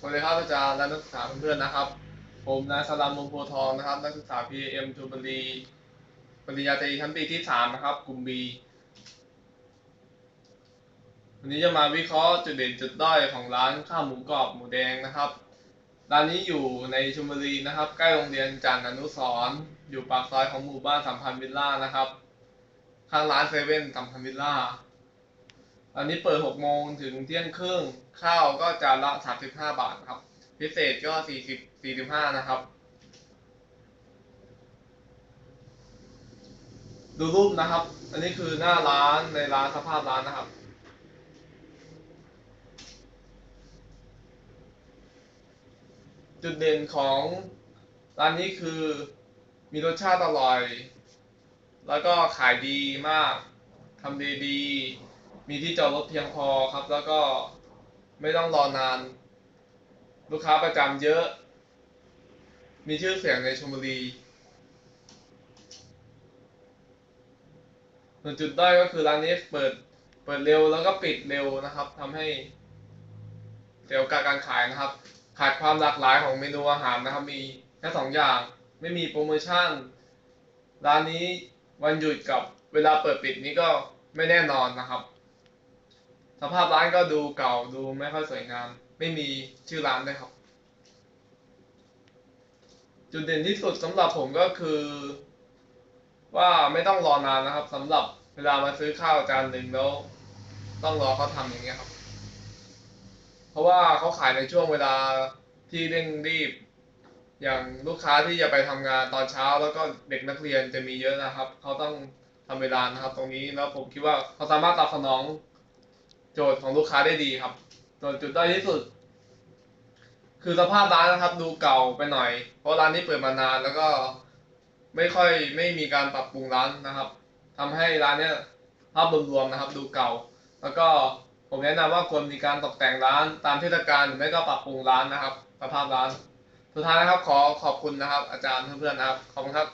สวัสดีครับอาจารย์และนักศึกษาเพื่อนๆนะครับ ผมนายสลัมมงโพทองนะครับ นักศึกษา PAM จุบุรีปริญญาตรีชั้นปีที่สามนะครับ กลุ่ม B วันนี้จะมาวิเคราะห์จุดเด่นจุดด้อยของร้านข้าวหมูกรอบหมูแดงนะครับ ร้านนี้อยู่ในชลบุรีนะครับ ใกล้โรงเรียนจันทร์อนุสรณ์อยู่ปากซอยของหมู่บ้านสัมพันธ์วิลล่านะครับ ข้างร้านเซเว่นสัมพันธ์วิลล่า อันนี้เปิด6โมงถึงเที่ยงครึ่งข้าวก็จานละ 35 บาทครับ พิเศษก็ 40 45 นะครับ ดูรูปนะครับ อันนี้คือหน้าร้านในร้านสภาพร้านนะครับจุดเด่นของร้านนี้คือมีรสชาติอร่อย แล้วก็ขายดีมาก ทำดีดี มีที่จอดรถเพียงพอครับ แล้วก็ไม่ต้องรอนาน ลูกค้าประจำเยอะ มีชื่อเสียงในชลบุรีส่วนจุดด้อยก็คือร้านนี้เปิดเปิดเร็วแล้วก็ปิดเร็วนะครับทำให้เกี่ยวกับการขายนะครับ ขาดความหลากหลายของเมนูอาหารนะครับ มีแค่สองอย่างไม่มีโปรโมชั่น ร้านนี้วันหยุดกับเวลาเปิดปิดนี้ก็ไม่แน่นอนนะครับ สภาพร้านก็ดูเก่าดูไม่ค่อยสวยงาม ไม่มีชื่อร้านด้วยครับ จุดเด่นที่สุดสำหรับผมก็คือ ว่าไม่ต้องรอนานนะครับสำหรับเวลามาซื้อข้าวจานหนึ่งแล้วต้องรอเขาทำอย่างเงี้ยครับ เพราะว่าเขาขายในช่วงเวลาที่เร่งรีบ อย่างลูกค้าที่จะไปทำงานตอนเช้า แล้วก็เด็กนักเรียนจะมีเยอะนะครับ เขาต้องทำเวลานะครับ ตรงนี้แล้วผมคิดว่าเขาสามารถตอบสนอง โจทย์ของลูกค้าได้ดีครับส่วนจุดด้อยที่สุด คือสภาพร้านนะครับ ดูเก่าไปหน่อย เพราะร้านนี้เปิดมานานแล้วก็ไม่ค่อยไม่มีการปรับปรุงร้านนะครับทำให้ร้านเนี้ยภาพรวมๆนะครับ ดูเก่า แล้วก็ผมแนะนำว่าควรมีการตกแต่งร้านตามเทศกาลหรือไม่ก็ปรับปรุงร้านนะครับ สภาพร้าน สุดท้ายนะครับ ขอขอบคุณนะครับ อาจารย์เพื่อนๆนะครับขอบคุณครับ